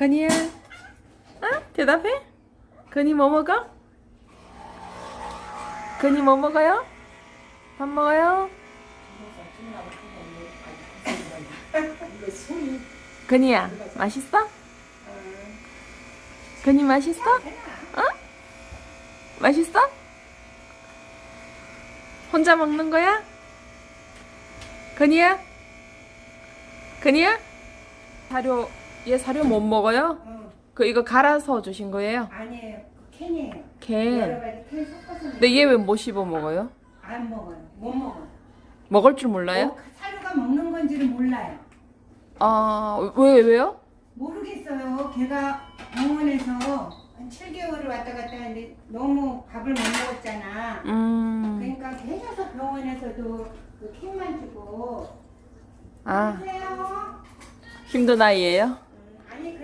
건이야. 어? 대답해. 건이 뭐 먹어? 건이 뭐 먹어요? 밥 먹어요? 건이야, 맛있어? 건이 맛있어? 어? 맛있어? 혼자 먹는 거야? 건이야? 건이야? 사료, 얘 사료 못 먹어요? 어, 그 이거 갈아서 주신 거예요? 아니에요. 그 캔이에요. 여러 캔. 가지 캔 섞어서 근데 얘 왜 못 씹어 먹어요? 안 먹어요. 못 먹어요. 먹을 줄 몰라요? 어, 사료가 먹는 건지를 몰라요. 아, 왜, 왜요? 모르겠어요. 걔가 병원에서 한 7개월을 왔다 갔다 하는데 너무 밥을 못 먹었잖아. 음, 그러니까 계속 병원에서도 그 캔만 주고 아, 하세요. 힘든 아이예요?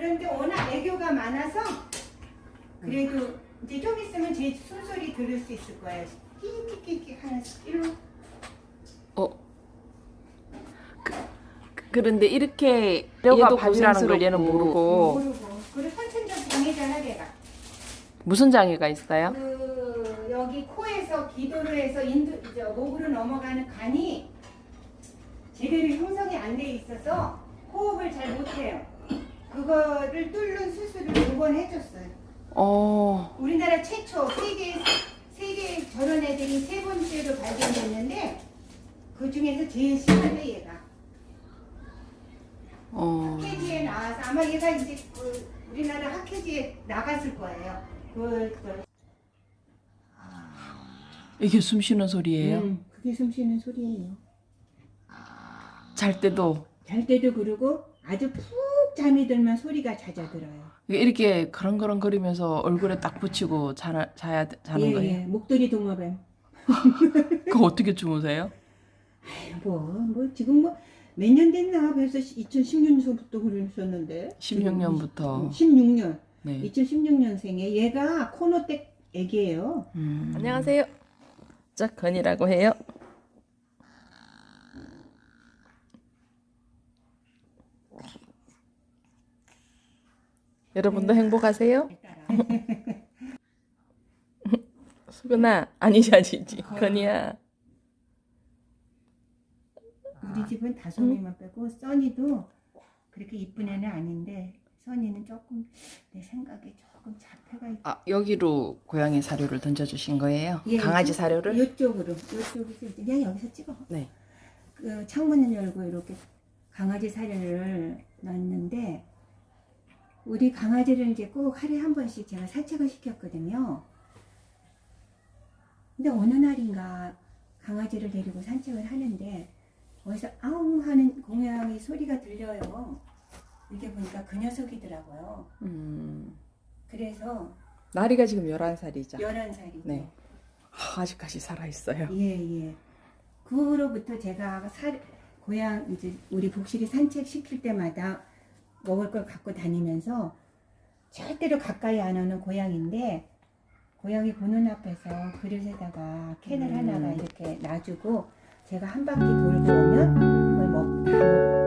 그런데 워낙 애교가 많아서 그래도 이제 좀 있으면 제 숨소리 들을 수 있을 거예요. 끼끼끼끼 하는 일로 어. 그, 그런데 이렇게 얘가 밥이라는 걸 얘는 모르고 모르고 그리고 선천적 장애잖아 걔가. 무슨 장애가 있어요? 그 여기 코에서 기도를 해서 인도 저 목으로 넘어가는 간이 제대로 형성이 안 돼 있어서 호흡을 잘 못해요. 그거를 뚫는 수술을 두 번 해줬어요. 어, 우리나라 최초 세계 세계 저런 애들이 세 번째로 발견됐는데 그 중에서 제일 심한데 얘가 어, 학회지에 나와서 아마 얘가 이제 그 우리나라 학회지에 나갔을 거예요. 그, 그 이게 숨 쉬는 소리예요? 음, 그게 숨 쉬는 소리예요. 잘 때도 잘 때도 그러고 아주 푹 잠이 들면 소리가 잦아들어요. 이렇게 그렁그렁 거리면서 얼굴에 딱 붙이고 자나, 자야 자는 예, 거예요? 예, 목도리 도마뱀. 그거 어떻게 주무세요? 뭐, 뭐 지금 뭐 몇 년 됐나 벌써 2016년부터 그러셨는데. 16년부터. 16년. 네. 2016년생에 얘가 코노댁 애기예요. 음. 안녕하세요. 짝건이라고 해요. 여러분도 행복하세요? 수근아, 아니지 아니지. 건이야. 우리 집은 다솜이만 빼고 써니도 그렇게 이쁜 애는 아닌데 써니는 조금 내 생각에 조금 자태가 있 아 여기로 고양이 사료를 던져주신 거예요? 예, 강아지 이쪽- 사료를? 이쪽으로 이쪽에서 이제 그냥 여기서 찍어. 네. 그 창문을 열고 이렇게 강아지 사료를 놨는데 우리 강아지를 이제 꼭 하루에 한 번씩 제가 산책을 시켰거든요. 근데 어느 날인가 강아지를 데리고 산책을 하는데 어디서 아웅 하는 공양이 소리가 들려요. 이렇게 보니까 그 녀석이더라고요. 음. 그래서 나리가 지금 11살이죠. 11살이죠. 네. 아, 아직까지 살아있어요. 예, 예. 그 후로부터 제가 살, 고향, 이제 우리 복실이 산책 시킬 때마다 먹을 걸 갖고 다니면서 절대로 가까이 안 오는 고양인데 고양이 보는 앞에서 그릇에다가 캔을 음. 하나가 이렇게 놔주고 제가 한 바퀴 돌고 오면 그걸 먹, 다 먹,